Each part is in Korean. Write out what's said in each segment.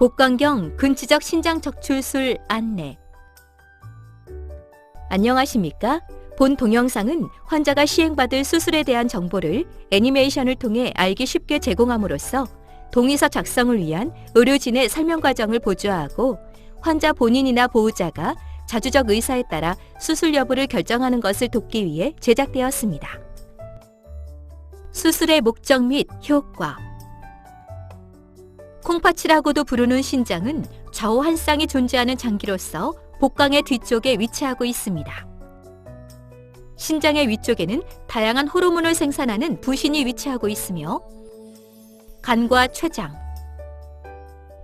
복강경 근치적 신장 척출술 안내. 안녕하십니까? 본 동영상은 환자가 시행받을 수술에 대한 정보를 애니메이션을 통해 알기 쉽게 제공함으로써 동의서 작성을 위한 의료진의 설명 과정을 보조하고 환자 본인이나 보호자가 자주적 의사에 따라 수술 여부를 결정하는 것을 돕기 위해 제작되었습니다. 수술의 목적 및 효과 콩팥이라고도 부르는 신장은 좌우 한 쌍이 존재하는 장기로서 복강의 뒤쪽에 위치하고 있습니다. 신장의 위쪽에는 다양한 호르몬을 생산하는 부신이 위치하고 있으며 간과 췌장,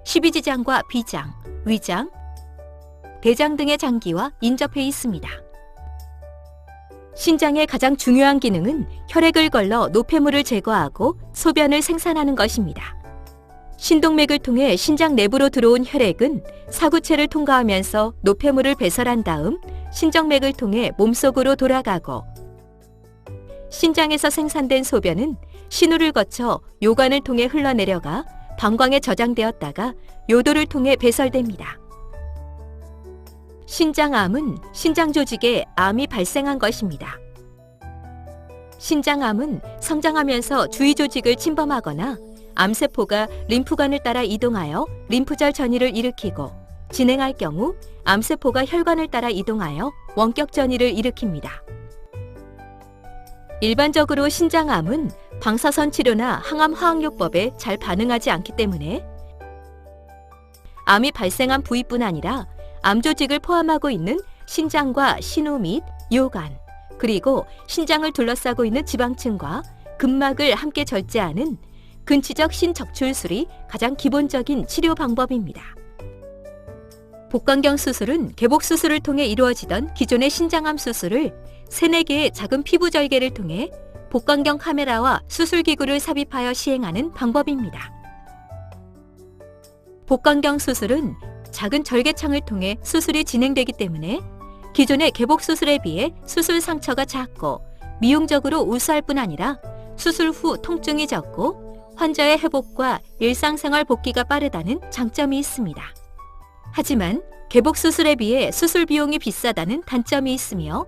십이지장과 비장, 위장, 대장 등의 장기와 인접해 있습니다. 신장의 가장 중요한 기능은 혈액을 걸러 노폐물을 제거하고 소변을 생산하는 것입니다. 신동맥을 통해 신장 내부로 들어온 혈액은 사구체를 통과하면서 노폐물을 배설한 다음 신정맥을 통해 몸속으로 돌아가고 신장에서 생산된 소변은 신우를 거쳐 요관을 통해 흘러내려가 방광에 저장되었다가 요도를 통해 배설됩니다. 신장암은 신장 조직에 암이 발생한 것입니다. 신장암은 성장하면서 주위 조직을 침범하거나 암세포가 림프관을 따라 이동하여 림프절 전이를 일으키고 진행할 경우 암세포가 혈관을 따라 이동하여 원격 전이를 일으킵니다. 일반적으로 신장암은 방사선 치료나 항암 화학요법에 잘 반응하지 않기 때문에 암이 발생한 부위뿐 아니라 암 조직을 포함하고 있는 신장과 신우 및 요관, 그리고 신장을 둘러싸고 있는 지방층과 근막을 함께 절제하는 근치적 신적출술이 가장 기본적인 치료 방법입니다. 복강경 수술은 개복 수술을 통해 이루어지던 기존의 신장암 수술을 3, 4개의 작은 피부 절개를 통해 복강경 카메라와 수술 기구를 삽입하여 시행하는 방법입니다. 복강경 수술은 작은 절개창을 통해 수술이 진행되기 때문에 기존의 개복 수술에 비해 수술 상처가 작고 미용적으로 우수할 뿐 아니라 수술 후 통증이 적고 환자의 회복과 일상생활 복귀가 빠르다는 장점이 있습니다. 하지만 개복 수술에 비해 수술 비용이 비싸다는 단점이 있으며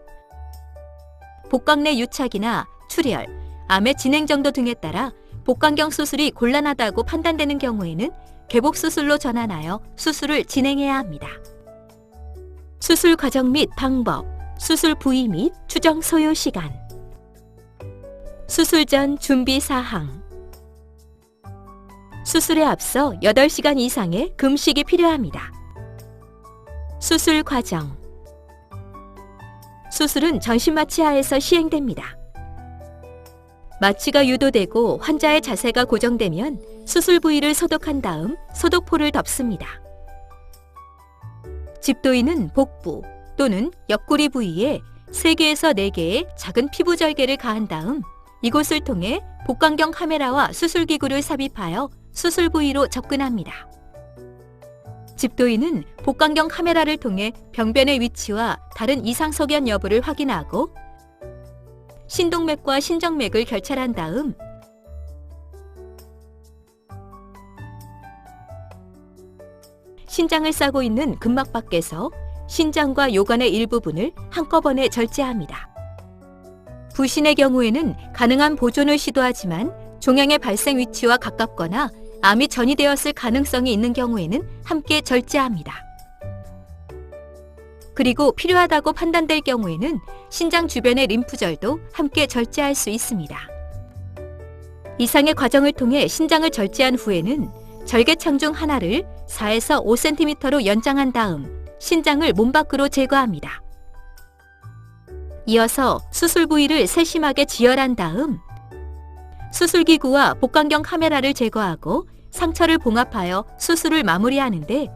복강 내 유착이나 출혈, 암의 진행 정도 등에 따라 복강경 수술이 곤란하다고 판단되는 경우에는 개복 수술로 전환하여 수술을 진행해야 합니다. 수술 과정 및 방법, 수술 부위 및 추정 소요 시간, 수술 전 준비 사항, 수술에 앞서 8시간 이상의 금식이 필요합니다. 수술 과정 수술은 전신 마취하에서 시행됩니다. 마취가 유도되고 환자의 자세가 고정되면 수술 부위를 소독한 다음 소독포를 덮습니다. 집도인은 복부 또는 옆구리 부위에 3개에서 4개의 작은 피부 절개를 가한 다음 이곳을 통해 복강경 카메라와 수술기구를 삽입하여 수술 부위로 접근합니다. 집도인은 복강경 카메라를 통해 병변의 위치와 다른 이상 소견 여부를 확인하고 신동맥과 신정맥을 결찰한 다음 신장을 싸고 있는 근막 밖에서 신장과 요관의 일부분을 한꺼번에 절제합니다. 부신의 경우에는 가능한 보존을 시도하지만 종양의 발생 위치와 가깝거나 암이 전이되었을 가능성이 있는 경우에는 함께 절제합니다. 그리고 필요하다고 판단될 경우에는 신장 주변의 림프절도 함께 절제할 수 있습니다. 이상의 과정을 통해 신장을 절제한 후에는 절개창 중 하나를 4에서 5cm로 연장한 다음 신장을 몸 밖으로 제거합니다. 이어서 수술 부위를 세심하게 지혈한 다음 수술기구와 복강경 카메라를 제거하고 상처를 봉합하여 수술을 마무리하는데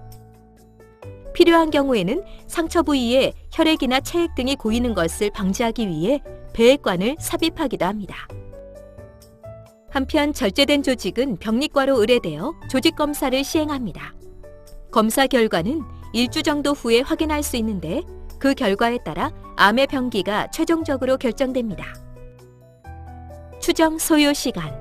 필요한 경우에는 상처 부위에 혈액이나 체액 등이 고이는 것을 방지하기 위해 배액관을 삽입하기도 합니다. 한편 절제된 조직은 병리과로 의뢰되어 조직 검사를 시행합니다. 검사 결과는 일주 정도 후에 확인할 수 있는데 그 결과에 따라 암의 병기가 최종적으로 결정됩니다. 추정 소요 시간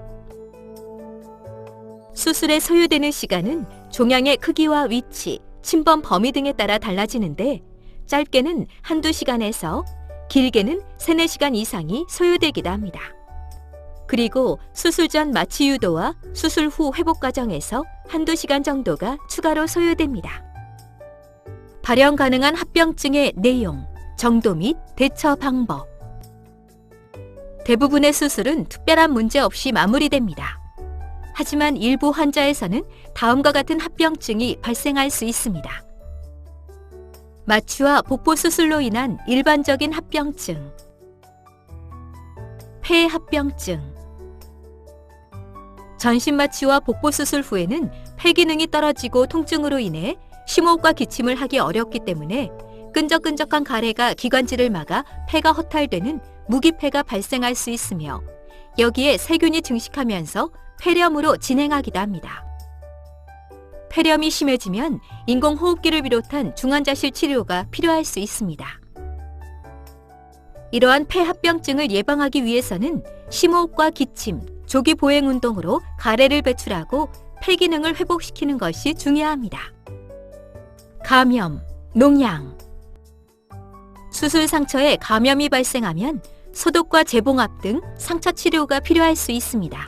수술에 소요되는 시간은 종양의 크기와 위치, 침범 범위 등에 따라 달라지는데 짧게는 한두 시간에서 길게는 3, 4시간 이상이 소요되기도 합니다. 그리고 수술 전 마취 유도와 수술 후 회복 과정에서 한두 시간 정도가 추가로 소요됩니다. 발현 가능한 합병증의 내용, 정도 및 대처 방법. 대부분의 수술은 특별한 문제 없이 마무리됩니다. 하지만 일부 환자에서는 다음과 같은 합병증이 발생할 수 있습니다. 마취와 복부 수술로 인한 일반적인 합병증, 폐 합병증, 전신 마취와 복부 수술 후에는 폐 기능이 떨어지고 통증으로 인해 심호흡과 기침을 하기 어렵기 때문에 끈적끈적한 가래가 기관지를 막아 폐가 허탈되는 무기폐가 발생할 수 있으며 여기에 세균이 증식하면서 폐렴으로 진행하기도 합니다. 폐렴이 심해지면 인공호흡기를 비롯한 중환자실 치료가 필요할 수 있습니다. 이러한 폐합병증을 예방하기 위해서는 심호흡과 기침, 조기 보행 운동으로 가래를 배출하고 폐 기능을 회복시키는 것이 중요합니다. 감염, 농양 수술 상처에 감염이 발생하면 소독과 재봉합 등 상처 치료가 필요할 수 있습니다.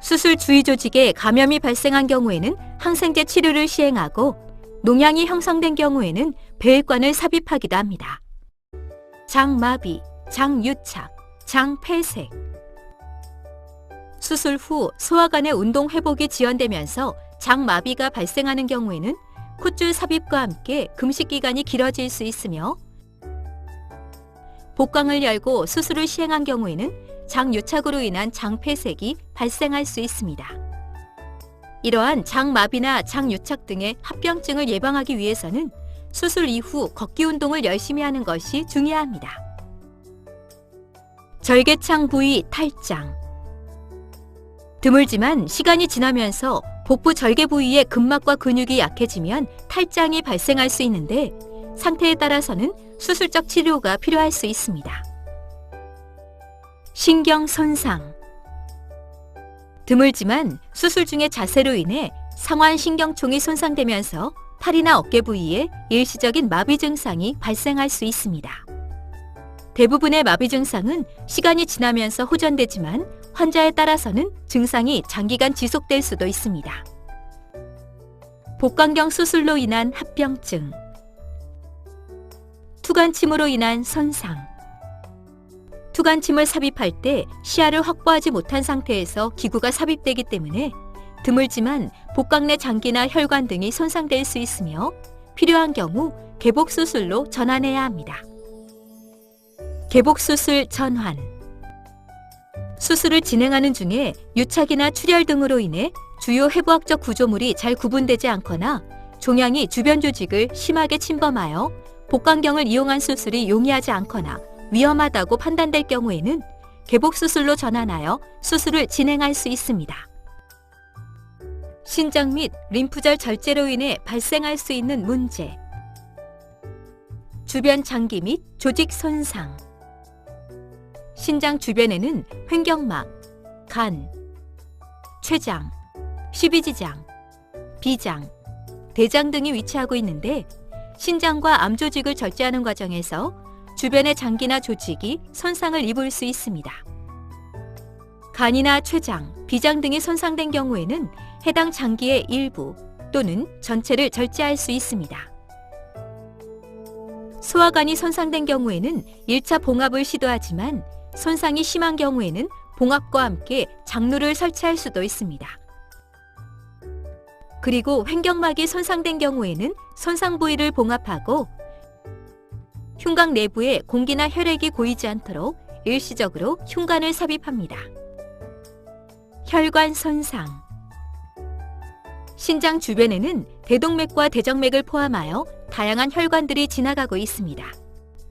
수술 주위 조직에 감염이 발생한 경우에는 항생제 치료를 시행하고 농양이 형성된 경우에는 배액관을 삽입하기도 합니다. 장마비, 장유착, 장폐색 수술 후 소화관의 운동 회복이 지연되면서 장마비가 발생하는 경우에는 콧줄 삽입과 함께 금식 기간이 길어질 수 있으며 복강을 열고 수술을 시행한 경우에는 장유착으로 인한 장폐색이 발생할 수 있습니다. 이러한 장마비나 장유착 등의 합병증을 예방하기 위해서는 수술 이후 걷기 운동을 열심히 하는 것이 중요합니다. 절개창 부위 탈장 드물지만 시간이 지나면서 복부 절개 부위의 근막과 근육이 약해지면 탈장이 발생할 수 있는데 상태에 따라서는 수술적 치료가 필요할 수 있습니다. 신경 손상 드물지만 수술 중의 자세로 인해 상완 신경총이 손상되면서 팔이나 어깨 부위에 일시적인 마비 증상이 발생할 수 있습니다. 대부분의 마비 증상은 시간이 지나면서 호전되지만 환자에 따라서는 증상이 장기간 지속될 수도 있습니다. 복강경 수술로 인한 합병증, 투간침으로 인한 손상, 투간침을 삽입할 때 시야를 확보하지 못한 상태에서 기구가 삽입되기 때문에 드물지만 복강 내 장기나 혈관 등이 손상될 수 있으며 필요한 경우 개복 수술로 전환해야 합니다. 개복 수술 전환 수술을 진행하는 중에 유착이나 출혈 등으로 인해 주요 해부학적 구조물이 잘 구분되지 않거나 종양이 주변 조직을 심하게 침범하여 복강경을 이용한 수술이 용이하지 않거나 위험하다고 판단될 경우에는 개복 수술로 전환하여 수술을 진행할 수 있습니다. 신장 및 림프절 절제로 인해 발생할 수 있는 문제. 주변 장기 및 조직 손상. 신장 주변에는 횡격막, 간, 췌장, 십이지장, 비장, 대장 등이 위치하고 있는데 신장과 암 조직을 절제하는 과정에서 주변의 장기나 조직이 손상을 입을 수 있습니다. 간이나 췌장, 비장 등이 손상된 경우에는 해당 장기의 일부 또는 전체를 절제할 수 있습니다. 소화관이 손상된 경우에는 1차 봉합을 시도하지만 손상이 심한 경우에는 봉합과 함께 장루를 설치할 수도 있습니다. 그리고 횡격막이 손상된 경우에는 손상 부위를 봉합하고 흉곽 내부에 공기나 혈액이 고이지 않도록 일시적으로 흉관을 삽입합니다. 혈관 손상 신장 주변에는 대동맥과 대정맥을 포함하여 다양한 혈관들이 지나가고 있습니다.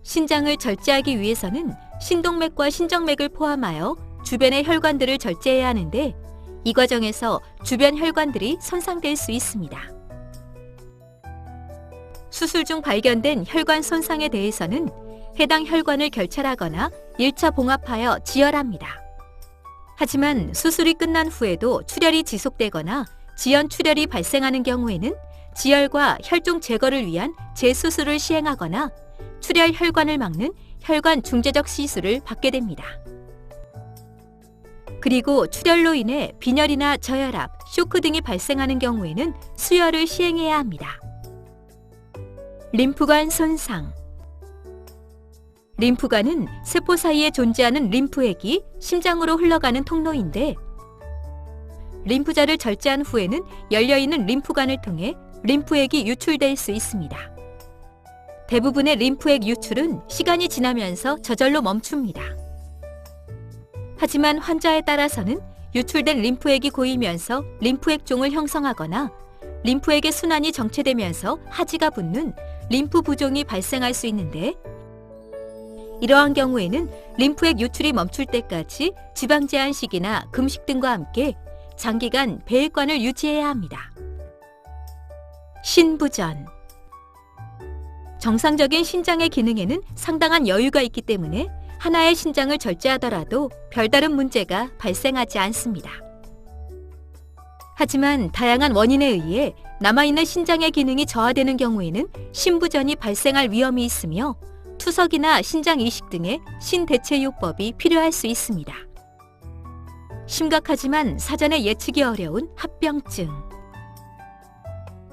신장을 절제하기 위해서는 신동맥과 신정맥을 포함하여 주변의 혈관들을 절제해야 하는데 이 과정에서 주변 혈관들이 손상될 수 있습니다. 수술 중 발견된 혈관 손상에 대해서는 해당 혈관을 결찰하거나 1차 봉합하여 지혈합니다. 하지만 수술이 끝난 후에도 출혈이 지속되거나 지연 출혈이 발생하는 경우에는 지혈과 혈종 제거를 위한 재수술을 시행하거나 출혈 혈관을 막는 혈관 중재적 시술을 받게 됩니다. 그리고 출혈로 인해 빈혈이나 저혈압, 쇼크 등이 발생하는 경우에는 수혈을 시행해야 합니다. 림프관 손상 림프관은 세포 사이에 존재하는 림프액이 심장으로 흘러가는 통로인데 림프자를 절제한 후에는 열려있는 림프관을 통해 림프액이 유출될 수 있습니다. 대부분의 림프액 유출은 시간이 지나면서 저절로 멈춥니다. 하지만 환자에 따라서는 유출된 림프액이 고이면서 림프액종을 형성하거나 림프액의 순환이 정체되면서 하지가 붙는 림프 부종이 발생할 수 있는데 이러한 경우에는 림프액 유출이 멈출 때까지 지방 제한식이나 금식 등과 함께 장기간 배액관을 유지해야 합니다. 신부전 정상적인 신장의 기능에는 상당한 여유가 있기 때문에 하나의 신장을 절제하더라도 별다른 문제가 발생하지 않습니다. 하지만 다양한 원인에 의해 남아있는 신장의 기능이 저하되는 경우에는 신부전이 발생할 위험이 있으며 투석이나 신장 이식 등의 신대체요법이 필요할 수 있습니다. 심각하지만 사전에 예측이 어려운 합병증.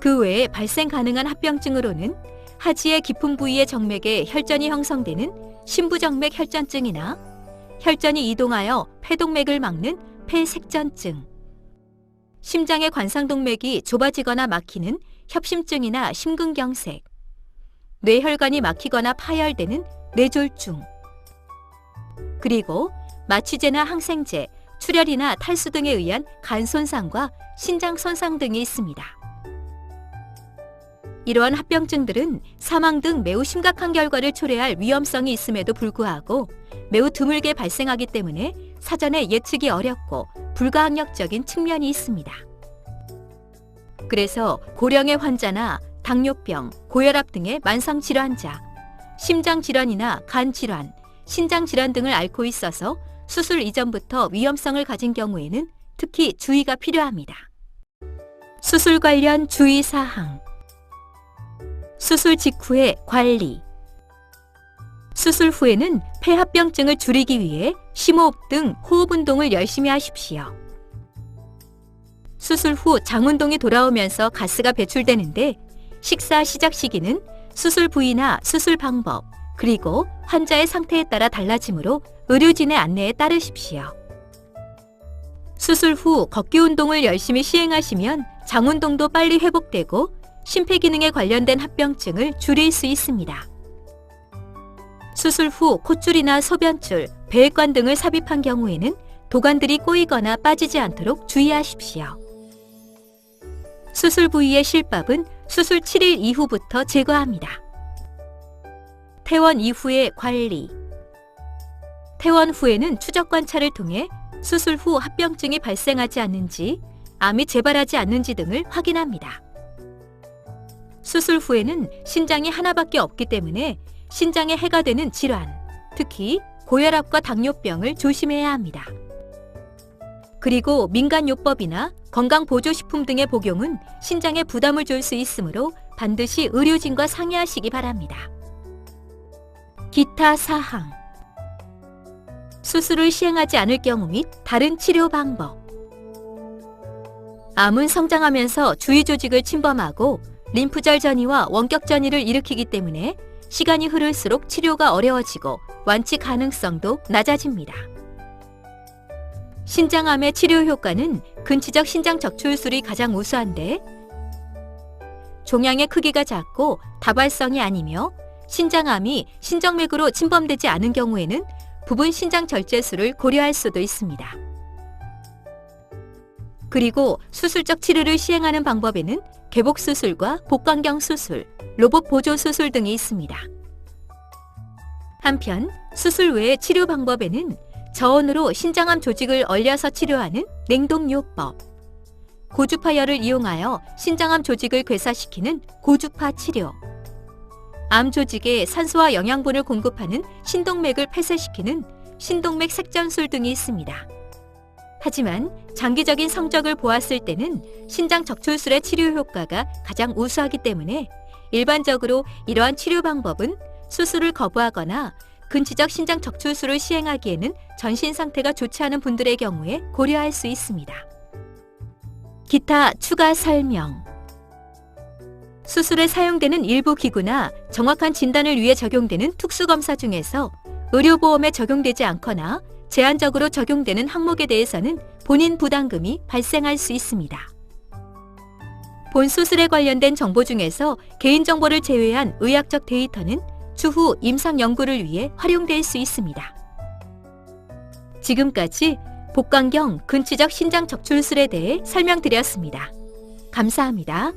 그 외에 발생 가능한 합병증으로는 하지의 깊은 부위의 정맥에 혈전이 형성되는 신부정맥 혈전증이나 혈전이 이동하여 폐동맥을 막는 폐색전증, 심장의 관상동맥이 좁아지거나 막히는 협심증이나 심근경색, 뇌혈관이 막히거나 파열되는 뇌졸중, 그리고 마취제나 항생제, 출혈이나 탈수 등에 의한 간 손상과 신장 손상 등이 있습니다. 이러한 합병증들은 사망 등 매우 심각한 결과를 초래할 위험성이 있음에도 불구하고 매우 드물게 발생하기 때문에 사전에 예측이 어렵고 불가항력적인 측면이 있습니다. 그래서 고령의 환자나 당뇨병, 고혈압 등의 만성 질환자, 심장 질환이나 간 질환, 신장 질환 등을 앓고 있어서 수술 이전부터 위험성을 가진 경우에는 특히 주의가 필요합니다. 수술 관련 주의 사항 수술 직후의 관리 수술 후에는 폐합병증을 줄이기 위해 심호흡 등 호흡 운동을 열심히 하십시오. 수술 후 장운동이 돌아오면서 가스가 배출되는데 식사 시작 시기는 수술 부위나 수술 방법, 그리고 환자의 상태에 따라 달라지므로 의료진의 안내에 따르십시오. 수술 후 걷기 운동을 열심히 시행하시면 장운동도 빨리 회복되고 심폐 기능에 관련된 합병증을 줄일 수 있습니다. 수술 후 콧줄이나 소변줄, 배액관 등을 삽입한 경우에는 도관들이 꼬이거나 빠지지 않도록 주의하십시오. 수술 부위의 실밥은 수술 7일 이후부터 제거합니다. 퇴원 이후의 관리 퇴원 후에는 추적 관찰을 통해 수술 후 합병증이 발생하지 않는지, 암이 재발하지 않는지 등을 확인합니다. 수술 후에는 신장이 하나밖에 없기 때문에 신장에 해가 되는 질환, 특히 고혈압과 당뇨병을 조심해야 합니다. 그리고 민간요법이나 건강보조식품 등의 복용은 신장에 부담을 줄 수 있으므로 반드시 의료진과 상의하시기 바랍니다. 기타 사항 수술을 시행하지 않을 경우 및 다른 치료 방법 암은 성장하면서 주위 조직을 침범하고 림프절 전이와 원격 전이를 일으키기 때문에 시간이 흐를수록 치료가 어려워지고 완치 가능성도 낮아집니다. 신장암의 치료 효과는 근치적 신장 적출술이 가장 우수한데 종양의 크기가 작고 다발성이 아니며 신장암이 신정맥으로 침범되지 않은 경우에는 부분 신장 절제술을 고려할 수도 있습니다. 그리고 수술적 치료를 시행하는 방법에는 개복 수술과 복강경 수술, 로봇 보조 수술 등이 있습니다. 한편 수술 외의 치료 방법에는 저온으로 신장암 조직을 얼려서 치료하는 냉동요법, 고주파열을 이용하여 신장암 조직을 괴사시키는 고주파 치료, 암 조직에 산소와 영양분을 공급하는 신동맥을 폐쇄시키는 신동맥 색전술 등이 있습니다. 하지만 장기적인 성적을 보았을 때는 신장 적출술의 치료 효과가 가장 우수하기 때문에 일반적으로 이러한 치료 방법은 수술을 거부하거나 근치적 신장 적출술을 시행하기에는 전신 상태가 좋지 않은 분들의 경우에 고려할 수 있습니다. 기타 추가 설명 수술에 사용되는 일부 기구나 정확한 진단을 위해 적용되는 특수검사 중에서 의료보험에 적용되지 않거나 제한적으로 적용되는 항목에 대해서는 본인 부담금이 발생할 수 있습니다. 본 수술에 관련된 정보 중에서 개인정보를 제외한 의학적 데이터는 추후 임상 연구를 위해 활용될 수 있습니다. 지금까지 복강경 근치적 신장 적출술에 대해 설명드렸습니다. 감사합니다.